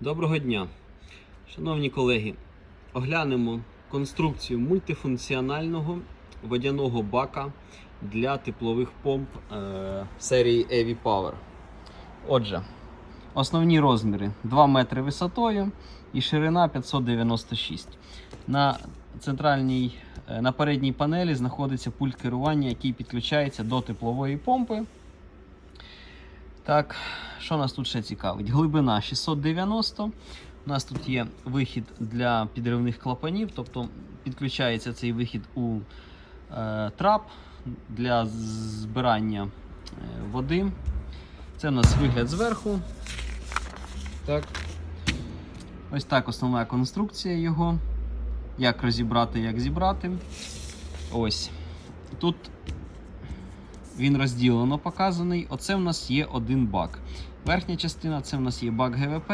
Доброго дня, шановні колеги. Оглянемо конструкцію мультифункціонального водяного бака для теплових помп е, серії Evi Power. Отже, основні розміри 2 метри висотою і ширина 596. На центральній, е, на передній панелі знаходиться пульт керування, який підключається до теплової помпи. Так, що нас тут ще цікавить? Глибина 690. У нас тут є вихід для підривних клапанів, тобто підключається цей вихід у е, трап для збирання е, води. Це у нас вигляд зверху. Так. Ось так основна конструкція його. Як розібрати, як зібрати. Ось. Тут він розділено показаний. Оце в нас є один бак. Верхня частина це в нас є бак ГВП,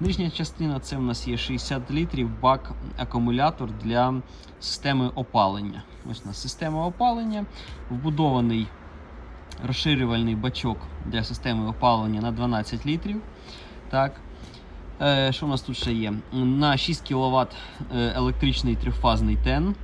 нижня частина це в нас є 60 літрів бак акумулятор для системи опалення. Ось у нас система опалення, вбудований розширювальний бачок для системи опалення на 12 літрів. Так. Е, Що у нас тут ще є? На 6 кВт електричний трьохфазний тен.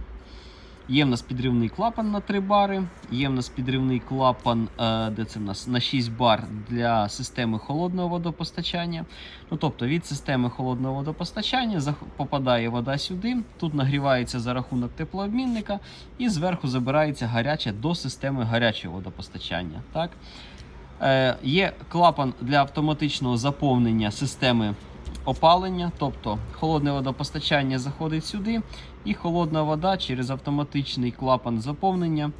Є в нас підривний клапан на 3 бари, є в нас підривний клапан, е, де це в нас на 6 бар для системи холодного водопостачання. Ну, Тобто від системи холодного водопостачання попадає вода сюди, тут нагрівається за рахунок теплообмінника і зверху забирається гаряче до системи гарячого водопостачання. Так? Е, Є клапан для автоматичного заповнення системи опалення, тобто холодне водопостачання заходить сюди, і холодна вода через автоматичний клапан заповнення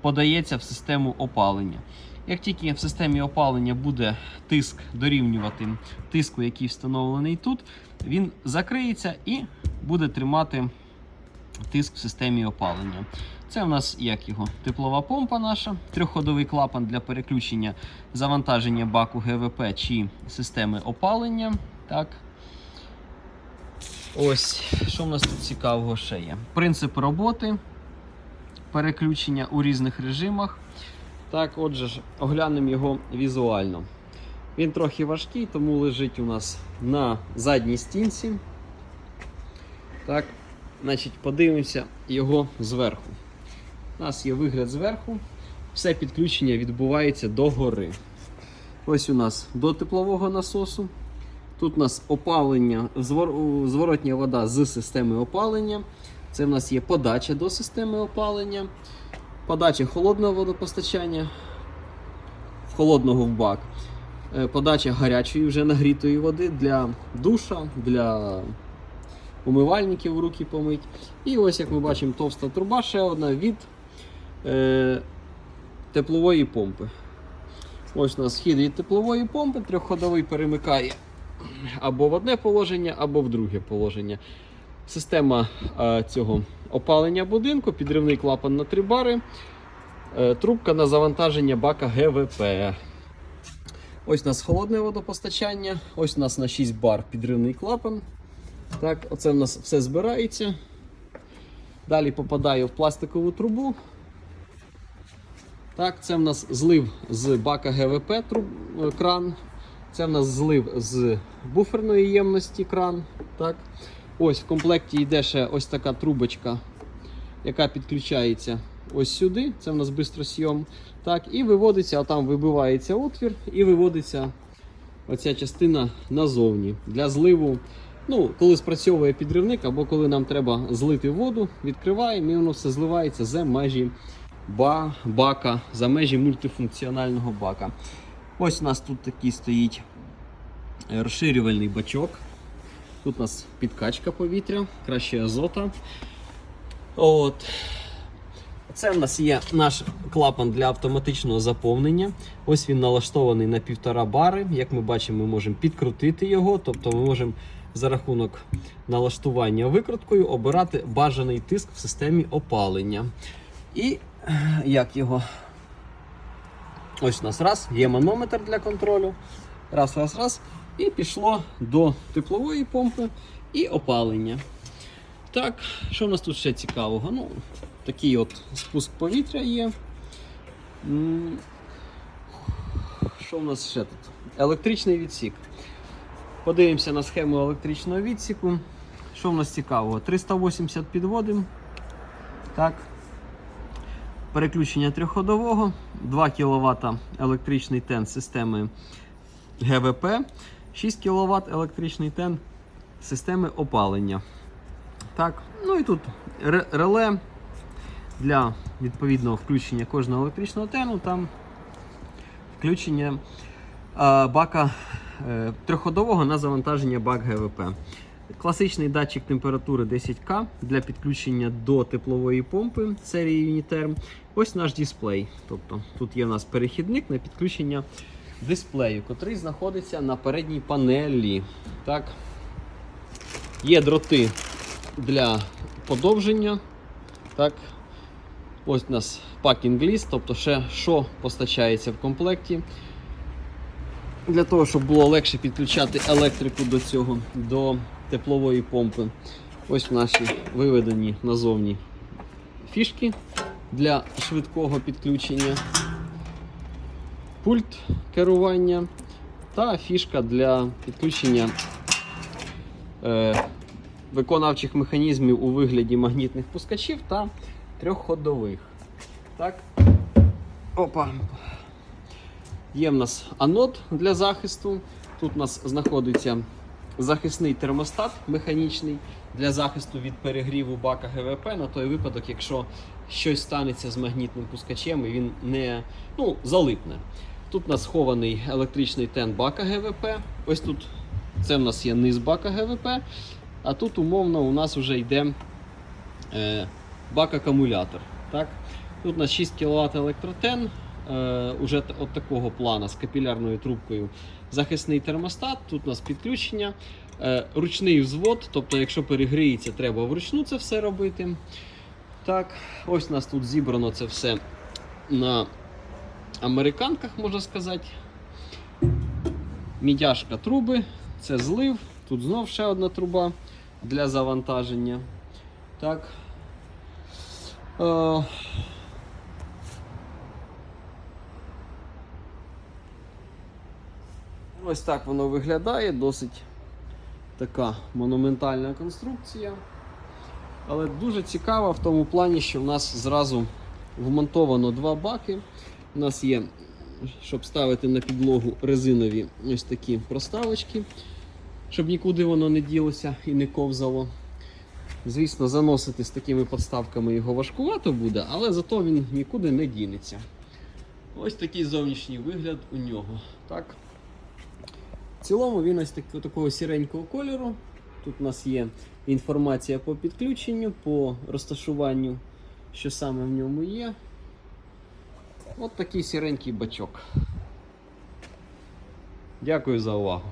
подається в систему опалення. Як тільки в системі опалення буде тиск дорівнювати тиску, який встановлений тут, він закриється і буде тримати тиск в системі опалення. Це у нас як його теплова помпа наша, трьохходовий клапан для переключення завантаження баку ГВП чи системи опалення. Так. Ось, що в нас тут цікавого ще є? Принцип роботи, переключення у різних режимах. Так, отже оглянемо його візуально. Він трохи важкий, тому лежить у нас на задній стінці. Так, значить, подивимося його зверху. У нас є вигляд зверху. Все підключення відбувається догори. Ось у нас до теплового насосу. Тут у нас опалення, звор- зворотня вода з системи опалення. Це в нас є подача до системи опалення, подача холодного водопостачання холодного в бак, е, подача гарячої вже нагрітої води для душа, для умивальників руки помить. І ось, як ми бачимо, товста труба ще одна від е, теплової помпи. Ось у нас схід від теплової помпи, трьохходовий перемикає або в одне положення, або в друге положення. Система е, цього опалення будинку, підривний клапан на 3 бари, е, трубка на завантаження бака ГВП. Ось у нас холодне водопостачання, ось у нас на 6 бар підривний клапан. Так, Оце в нас все збирається. Далі попадає в пластикову трубу. Так, Це в нас злив з бака ГВП труб, е, кран. Це в нас злив з буферної ємності кран. Так. Ось в комплекті йде ще ось така трубочка, яка підключається ось сюди. Це в нас бистросйом. Так, І виводиться, а там вибивається отвір і виводиться оця частина назовні для зливу. Ну, Коли спрацьовує підривник, або коли нам треба злити воду, відкриваємо і воно все зливається за межі ба, бака, за межі мультифункціонального бака. Ось у нас тут такий стоїть розширювальний бачок. Тут у нас підкачка повітря, краще азота. От. Це в нас є наш клапан для автоматичного заповнення. Ось він налаштований на 1,5 бари. Як ми бачимо, ми можемо підкрутити його, тобто ми можемо за рахунок налаштування викруткою обирати бажаний тиск в системі опалення. І як його Ось у нас раз, є манометр для контролю. Раз, раз, раз. І пішло до теплової помпи і опалення. Так, що в нас тут ще цікавого? Ну, Такий от спуск повітря є. Що в нас ще тут? Електричний відсік. Подивимося на схему електричного відсіку. Що в нас цікавого? 380 підводим. Так. Переключення трьохходового, 2 кВт електричний тен системи ГВП, 6 кВт електричний тен системи опалення. Так. Ну і тут реле для відповідного включення кожного електричного тену. Там включення бака е, трьохходового на завантаження бак ГВП. Класичний датчик температури 10К для підключення до теплової помпи серії Uniterm. Ось наш дисплей. Тобто тут є у нас перехідник на підключення дисплею, котрий знаходиться на передній панелі. Так. Є дроти для подовження. Так. Ось у нас пакінг ліст, тобто ще що постачається в комплекті. Для того, щоб було легше підключати електрику до цього, до теплової помпи. Ось наші виведені назовні фішки для швидкого підключення, пульт керування та фішка для підключення е, виконавчих механізмів у вигляді магнітних пускачів та трьохходових. Так. Опа. Є в нас анод для захисту. Тут у нас знаходиться захисний термостат механічний для захисту від перегріву бака ГВП на той випадок, якщо щось станеться з магнітним пускачем і він не ну, залипне. Тут у нас схований електричний тен бака ГВП. Ось тут це в нас є низ бака ГВП, а тут умовно у нас вже йде е, бак-акумулятор. Так? Тут у нас 6 кВт електротен, е, уже от такого плана з капілярною трубкою. Захисний термостат, тут у нас підключення, е, ручний взвод, тобто, якщо перегріється, треба вручну це все робити. Так, ось у нас тут зібрано це все на американках, можна сказати. Мідяшка труби, це злив, тут знов ще одна труба для завантаження. Так. Е, Ось так воно виглядає, досить така монументальна конструкція. Але дуже цікава в тому плані, що в нас зразу вмонтовано два баки. У нас є, щоб ставити на підлогу резинові ось такі проставочки, щоб нікуди воно не ділося і не ковзало. Звісно, заносити з такими подставками його важкувато буде, але зато він нікуди не дінеться. Ось такий зовнішній вигляд у нього. Так. В цілому він ось так, такого сіренького кольору. Тут у нас є інформація по підключенню, по розташуванню, що саме в ньому є. От такий сіренький бачок. Дякую за увагу.